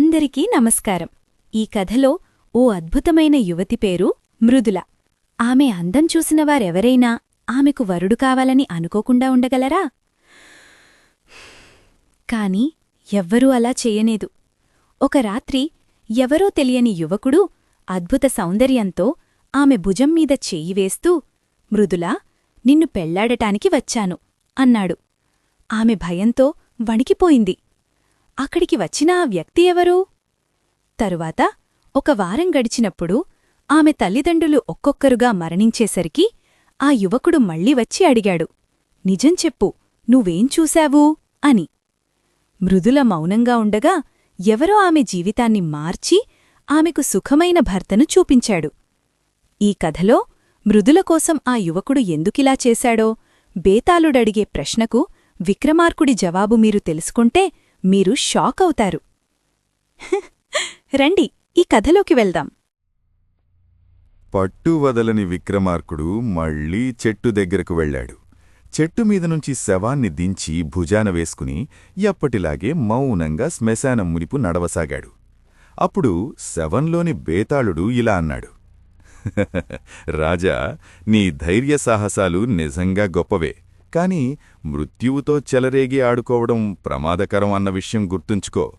అందరికీ నమస్కారం. ఈ కథలో ఓ అద్భుతమైన యువతి పేరు మృదుల. ఆమె అందం చూసిన వారెవరైనా ఆమెకు వరుడు కావాలని అనుకోకుండా ఉండగలరా? కాని ఎవ్వరూ అలా చేయనేదు ఒక రాత్రి ఎవరో తెలియని యువకుడు అద్భుత సౌందర్యంతో ఆమె భుజం మీద చెయ్యి వేస్తూ మృదులా నిన్ను పెళ్ళాడటానికి వచ్చాను అన్నాడు. ఆమె భయంతో వణికిపోయింది. అక్కడికి వచ్చిన ఆ వ్యక్తి ఎవరు? తరువాత ఒక వారం గడిచినప్పుడు ఆమె తల్లిదండ్రులు ఒక్కొక్కరుగా మరణించేసరికి ఆ యువకుడు మళ్ళీ వచ్చి అడిగాడు నిజం చెప్పు నువ్వేం చూశావు? అని. మృదుల మౌనంగా ఉండగా ఎవరో ఆమె జీవితాన్ని మార్చి ఆమెకు సుఖమైన భర్తను చూపించాడు. ఈ కథలో మృదుల కోసం ఆ యువకుడు ఎందుకిలా చేశాడో బేతాళుడడిగే ప్రశ్నకు విక్రమార్కుడి జవాబు మీరు తెలుసుకుంటే మీరు షాక్ అవుతారు. రండి ఈ కథలోకి వెళ్దాం. పట్టు వదలని విక్రమార్కుడు మళ్ళీ చెట్టు దగ్గరకు వెళ్ళాడు. చెట్టు మీద నుంచి శవాన్ని దించి భుజాన వేసుకుని ఎప్పటిలాగే మౌనంగా శ్మశానం మునిపు నడవసాగాడు. అప్పుడు శవంలోని బేతాళుడు ఇలా అన్నాడు. రాజా నీ ధైర్య సాహసాలు నిజంగా గొప్పవే. కాని మృత్యువుతో చెలరేగి ఆడుకోవడం ప్రమాదకరం అన్న విషయం గుర్తుంచుకో.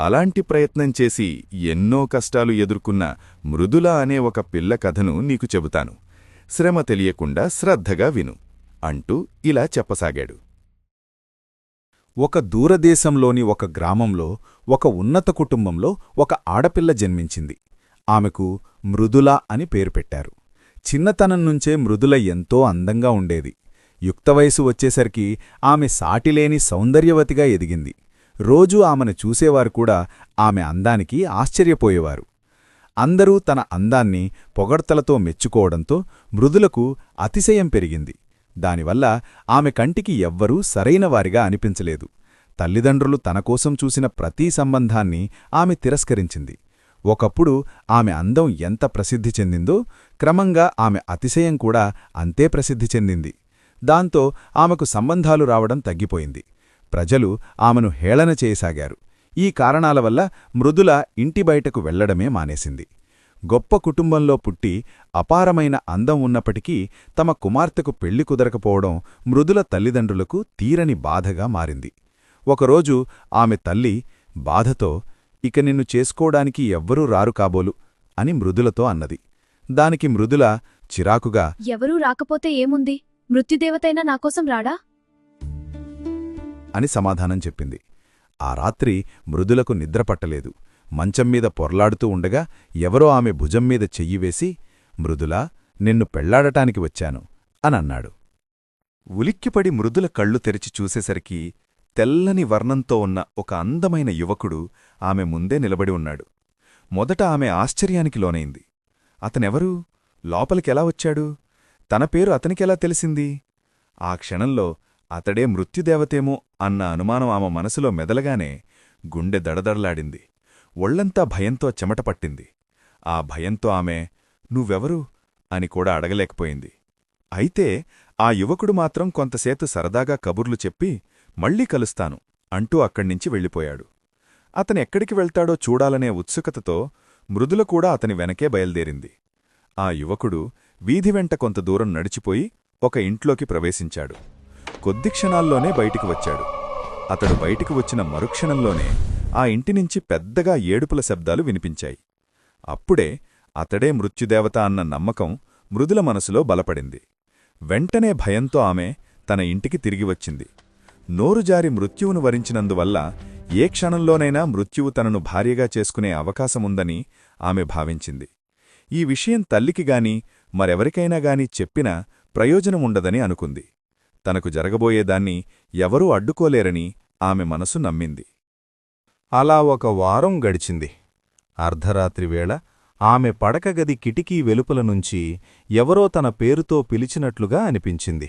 అలాంటి ప్రయత్నం చేసి ఎన్నో కష్టాలు ఎదుర్కొన్న మృదుల అనే ఒక పిల్ల కథను నీకు చెబుతాను. శ్రమ తెలియకుండా శ్రద్ధగా విను అంటూ ఇలా చెప్పసాగాడు. ఒక దూరదేశంలోని ఒక గ్రామంలో ఒక ఉన్నత కుటుంబంలో ఒక ఆడపిల్ల జన్మించింది. ఆమెకు మృదుల అని పేరు పెట్టారు. చిన్నతనం నుంచే మృదుల ఎంతో అందంగా ఉండేది. యుక్తవయసు వచ్చేసరికి ఆమె సాటిలేని సౌందర్యవతిగా ఎదిగింది. రోజూ ఆమెను చూసేవారు కూడా ఆమె అందానికి ఆశ్చర్యపోయేవారు. అందరూ తన అందాన్ని పొగడ్తలతో మెచ్చుకోవడంతో మృదులకు అతిశయం పెరిగింది. దానివల్ల ఆమె కంటికి ఎవ్వరూ సరైనవారిగా అనిపించలేదు. తల్లిదండ్రులు తనకోసం చూసిన ప్రతీ సంబంధాన్ని ఆమె తిరస్కరించింది. ఒకప్పుడు ఆమె అందం ఎంత ప్రసిద్ధి చెందిందో క్రమంగా ఆమె అతిశయం కూడా అంతే ప్రసిద్ధి చెందింది. దాంతో ఆమెకు సంబంధాలు రావడం తగ్గిపోయింది. ప్రజలు ఆమెను హేళన చేయసాగారు. ఈ కారణాల వల్ల మృదుల ఇంటి బయటకు వెళ్ళడమే మానేసింది. గొప్ప కుటుంబంలో పుట్టి అపారమైన అందం ఉన్నప్పటికీ తమ కుమార్తెకు పెళ్ళి కుదరకపోవడం మృదుల తల్లిదండ్రులకు తీరని బాధగా మారింది. ఒకరోజు ఆమె తల్లి బాధతో ఇక నిన్ను చేసుకోవడానికి ఎవ్వరూ రారు కాబోలు అని మృదులతో అన్నది. దానికి మృదుల చిరాకుగా ఎవరూ రాకపోతే ఏముంది? మృత్యుదేవతైనా నాకోసం రాడా? అని సమాధానం చెప్పింది. ఆ రాత్రి మృదులకు నిద్రపట్టలేదు మంచం మీద పొర్లాడుతూ ఉండగా ఎవరో ఆమె భుజం మీద చెయ్యి వేసి మృదులా నిన్ను పెళ్ళాడటానికి వచ్చాను అనన్నాడు ఉలిక్కిపడి మృదుల కళ్ళు తెరిచి చూసేసరికి తెల్లని వర్ణంతో ఉన్న ఒక అందమైన యువకుడు ఆమె ముందే నిలబడి ఉన్నాడు. మొదట ఆమె ఆశ్చర్యానికి లోనైంది. అతనెవరు? లోపలికెలా వచ్చాడు? తన పేరు అతనికెలా తెలిసింది? ఆ క్షణంలో అతడే మృత్యుదేవతేమో అన్న అనుమానం ఆమె మనసులో మెదలగానే గుండె దడదడలాడింది. ఒళ్ళంతా భయంతో చెమటపట్టింది ఆ భయంతో ఆమె నువ్వెవరు? అని కూడా అడగలేకపోయింది. అయితే ఆ యువకుడు మాత్రం కొంతసేతు సరదాగా కబుర్లు చెప్పి మళ్ళీ కలుస్తాను అంటూ అక్కడ్నించి వెళ్ళిపోయాడు. అతనెక్కడికి వెళ్తాడో చూడాలనే ఉత్సుకతతో మృదుల కూడా అతని వెనకే బయల్దేరింది. ఆ యువకుడు వీధి వెంట కొంత దూరం నడిచిపోయి ఒక ఇంట్లోకి ప్రవేశించాడు. కొద్ది క్షణాల్లోనే బయటికి వచ్చాడు. అతడు బయటికి వచ్చిన మరుక్షణంలోనే ఆ ఇంటినించి పెద్దగా ఏడుపుల శబ్దాలు వినిపించాయి. అప్పుడే అతడే మృత్యుదేవత అన్న నమ్మకం మృదుల మనసులో బలపడింది. వెంటనే భయంతో ఆమె తన ఇంటికి తిరిగి వచ్చింది. నోరుజారి మృత్యువును వరించినందువల్ల ఏ క్షణంలోనైనా మృత్యువు తనను భార్యగా చేసుకునే అవకాశముందని ఆమె భావించింది. ఈ విషయం తల్లికి గాని మరెవరికైనా గాని చెప్పినా ప్రయోజనముండదని అనుకుంది. తనకు జరగబోయేదాన్ని ఎవరూ అడ్డుకోలేరని ఆమె మనసు నమ్మింది. అలా ఒక వారం గడిచింది. అర్ధరాత్రి వేళ ఆమె పడకగది కిటికీ వెలుపల నుంచి ఎవరో తన పేరుతో పిలిచినట్లుగా అనిపించింది.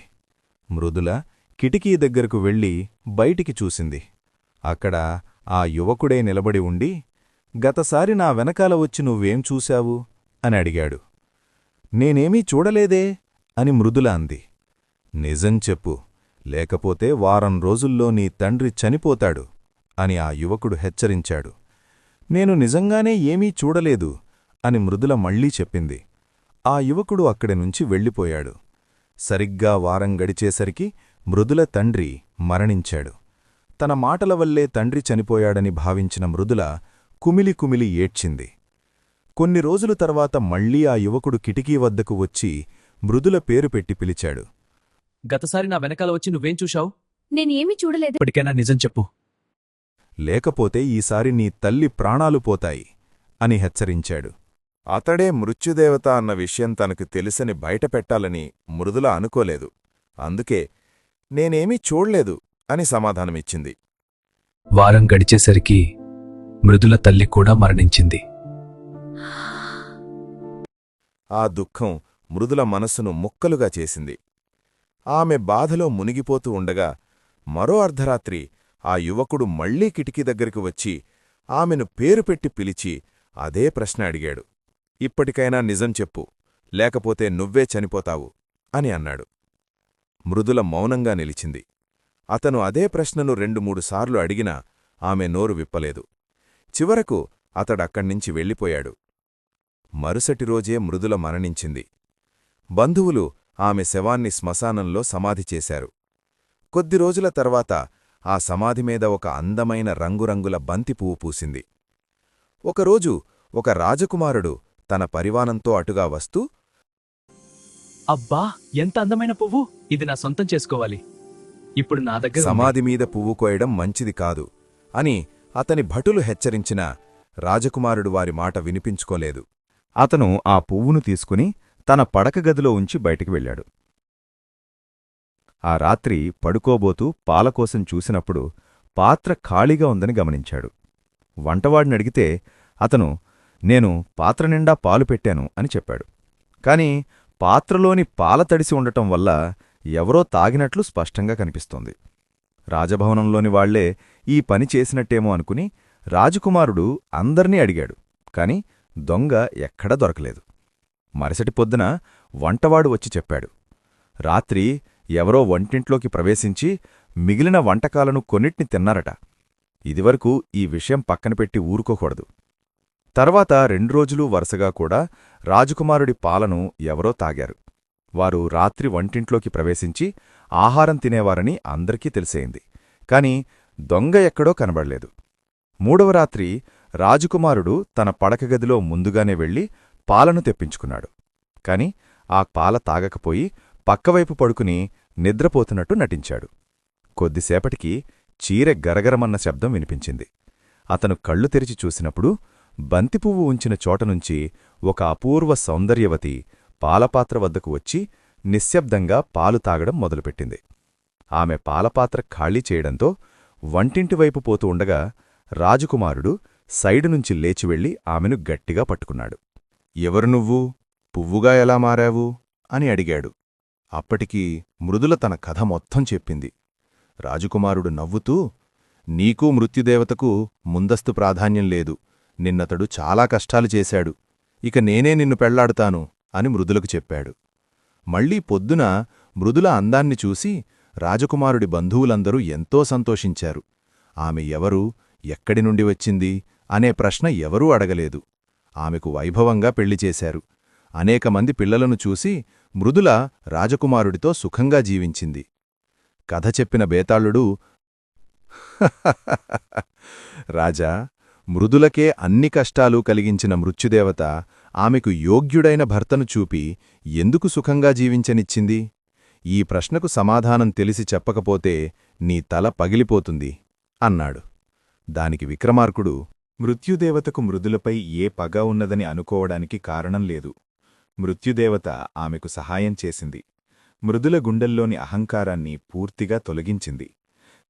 మృదుల కిటికీ దగ్గరకు వెళ్ళి బయటికి చూసింది. అక్కడ ఆ యువకుడే నిలబడి ఉండి గతసారి నా వెనకాల వచ్చి నువ్వేం చూశావు? అని అడిగాడు. నేనేమీ చూడలేదే అని మృదుల అంది. నిజం చెప్పు లేకపోతే వారం రోజుల్లో నీ తండ్రి చనిపోతాడు అని ఆ యువకుడు హెచ్చరించాడు. నేను నిజంగానే ఏమీ చూడలేదు అని మృదుల మళ్ళీ చెప్పింది. ఆ యువకుడు అక్కడి నుంచి వెళ్ళిపోయాడు. సరిగ్గా వారం గడిచేసరికి మృదుల తండ్రి మరణించాడు. తన మాటల వల్లే తండ్రి చనిపోయాడని భావించిన మృదుల కుమిలి కుమిలి ఏడ్చింది. కొన్ని రోజుల తర్వాత మళ్ళీ ఆ యువకుడు కిటికీ వద్దకు వచ్చి మృదుల పేరు పెట్టి పిలిచాడు. గతసారి నా వెనకాల వచ్చి నువ్వేం చూశావు? నేనేమీ చూడలేదు. ఇప్పటికైనా నిజం చెప్పు. లేకపోతే ఈసారి నీ తల్లి ప్రాణాలు పోతాయి అని హెచ్చరించాడు. అతడే మృత్యుదేవత అన్న విషయం తనకు తెలుసని బయటపెట్టాలని మృదుల అనుకోలేదు. అందుకే నేనేమీ చూడ్లేదు అని సమాధానమిచ్చింది. వారం గడిచేసరికి మృదుల తల్లి కూడా మరణించింది. ఆ దుఃఖం మృదుల మనస్సును ముక్కలుగా చేసింది. ఆమె బాధలో మునిగిపోతూ ఉండగా మరో అర్ధరాత్రి ఆ యువకుడు మళ్ళీ కిటికీ దగ్గరికి వచ్చి ఆమెను పేరు పెట్టి పిలిచి అదే ప్రశ్న అడిగాడు. ఇప్పటికైనా నిజం చెప్పు లేకపోతే నువ్వే చనిపోతావు అని అన్నాడు. మృదుల మౌనంగా నిలిచింది. అతను అదే ప్రశ్నను రెండు మూడు సార్లు అడిగినా ఆమె నోరు విప్పలేదు. చివరకు అతడక్కడ్నించి వెళ్ళిపోయాడు. మరుసటి రోజే మృదుల మరణించింది. బంధువులు ఆమె శవాన్ని శ్మశానంలో సమాధి చేశారు. కొద్ది రోజుల తర్వాత ఆ సమాధి మీద ఒక అందమైన రంగురంగుల బంతి పువ్వు పూసింది. ఒకరోజు ఒక రాజకుమారుడు తన పరివానంతో అటుగా వస్తూ అబ్బా ఎంత అందమైన పువ్వు! ఇది నా సొంతం చేసుకోవాలి. ఇప్పుడు నా దగ్గర. సమాధి మీద పువ్వు కోయడం మంచిది కాదు అని అతని భటులు హెచ్చరించినా రాజకుమారుడు వారి మాట వినిపించుకోలేదు. అతను ఆ పువ్వును తీసుకుని తన పడక గదిలో ఉంచి బయటికి వెళ్ళాడు. ఆ రాత్రి పడుకోబోతూ పాలకోసం చూసినప్పుడు పాత్ర ఖాళీగా ఉందని గమనించాడు. వంటవాడినడిగితే అతను నేను పాత్ర నిండా పాలు పెట్టాను అని చెప్పాడు. కాని పాత్రలోని పాల తడిసి ఉండటం వల్ల ఎవరో తాగినట్లు స్పష్టంగా కనిపిస్తోంది. రాజభవనంలోని వాళ్ళే ఈ పని చేసినట్టేమో అనుకుని రాజకుమారుడు అందర్నీ అడిగాడు. కాని దొంగ ఎక్కడా దొరకలేదు. మరుసటి పొద్దున వంటవాడు వచ్చి చెప్పాడు. రాత్రి ఎవరో వంటింట్లోకి ప్రవేశించి మిగిలిన వంటకాలను కొన్నిటిని తిన్నారట. ఇదివరకు ఈ విషయం పక్కన పెట్టి ఊరుకోకూడదు. తర్వాత రెండు రోజులు వరుసగా కూడా రాజకుమారుడి పాలను ఎవరో తాగారు. వారు రాత్రి వంటింట్లోకి ప్రవేశించి ఆహారం తినేవారని అందరికీ తెలిసేయింది. కాని దొంగ ఎక్కడో కనబడలేదు. మూడవ రాత్రి రాజకుమారుడు తన పడకగదిలో ముందుగానే వెళ్ళి పాలను తెప్పించుకున్నాడు. కాని ఆ పాల తాగకపోయి పక్కవైపు పడుకుని నిద్రపోతున్నట్టు నటించాడు. కొద్దిసేపటికి చీరె గరగరమన్న శబ్దం వినిపించింది. అతను కళ్ళు తెరిచి చూసినప్పుడు బంతిపువ్వు ఉంచిన చోటనుంచి ఒక అపూర్వ సౌందర్యవతి పాలపాత్ర వద్దకు వచ్చి నిశ్శబ్దంగా పాలు తాగడం మొదలుపెట్టింది. ఆమె పాలపాత్ర ఖాళీ చేయడంతో వంటింటివైపు పోతూ ఉండగా రాజకుమారుడు సైడు నుంచి లేచి వెళ్ళి ఆమెను గట్టిగా పట్టుకున్నాడు. ఎవరు నువ్వు? పువ్వుగా ఎలా మారావు? అని అడిగాడు. అప్పటికి మృదుల తన కథ మొత్తం చెప్పింది. రాజకుమారుడు నవ్వుతూ నీకూ మృత్యుదేవతకు ముందస్తు ప్రాధాన్యం లేదు. నిన్నతడు చాలా కష్టాలు చేశాడు. ఇక నేనే నిన్ను పెళ్ళాడుతాను అని మృదులకు చెప్పాడు. మళ్ళీ పొద్దున మృదుల అందాన్ని చూసి రాజకుమారుడి బంధువులందరూ ఎంతో సంతోషించారు. ఆమె ఎవరు? ఎక్కడి నుండి వచ్చింది? అనే ప్రశ్న ఎవరూ అడగలేదు. ఆమెకు వైభవంగా పెళ్ళి చేశారు. అనేకమంది పిల్లలను చూసి మృదుల రాజకుమారుడితో సుఖంగా జీవించింది. కథ చెప్పిన బేతాళుడు రాజా మృదులకే అన్ని కష్టాలు కలిగించిన మృత్యుదేవత ఆమెకు యోగ్యుడైన భర్తను చూపి ఎందుకు సుఖంగా జీవించనిచ్చింది? ఈ ప్రశ్నకు సమాధానం తెలిసి చెప్పకపోతే నీ తల పగిలిపోతుంది అన్నాడు. దానికి విక్రమార్కుడు మృత్యుదేవతకు మృదులపై ఏ పగ ఉన్నదని అనుకోవడానికి కారణం లేదు. మృత్యుదేవత ఆమెకు సహాయం చేసింది. మృదుల గుండెల్లోని అహంకారాన్ని పూర్తిగా తొలగించింది.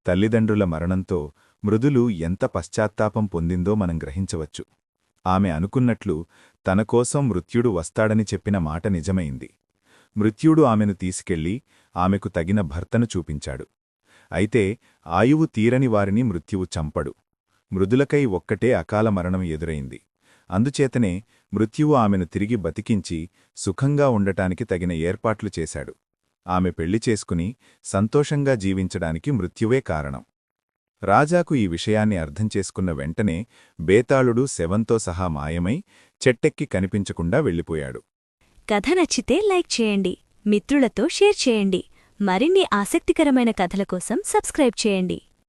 తల్లిదండ్రుల మరణంతో మృదులు ఎంత పశ్చాత్తాపం పొందిందో మనం గ్రహించవచ్చు. ఆమె అనుకున్నట్లు తనకోసం మృత్యుడు వస్తాడని చెప్పిన మాట నిజమైంది. మృత్యుడు ఆమెను తీసుకెళ్ళి ఆమెకు తగిన భర్తను చూపించాడు. అయితే ఆయువు తీరని వారిని మృత్యువు చంపడు. మృదులకై ఒక్కటే అకాల మరణం ఎదురైంది. అందుచేతనే మృత్యువు ఆమెను తిరిగి బతికించి సుఖంగా ఉండటానికి తగిన ఏర్పాట్లు చేశాడు. ఆమె పెళ్ళి చేసుకుని సంతోషంగా జీవించడానికి మృత్యువే కారణం. రాజాకు ఈ విషయాన్ని అర్థం చేసుకున్న వెంటనే బేతాళుడు శవంతో సహా మాయమై చెట్టెక్కి కనిపించకుండా వెళ్ళిపోయాడు. కథ నచ్చితే లైక్ చేయండి మిత్రులతో షేర్ చేయండి మరిన్ని ఆసక్తికరమైన కథల కోసం సబ్స్క్రైబ్ చేయండి.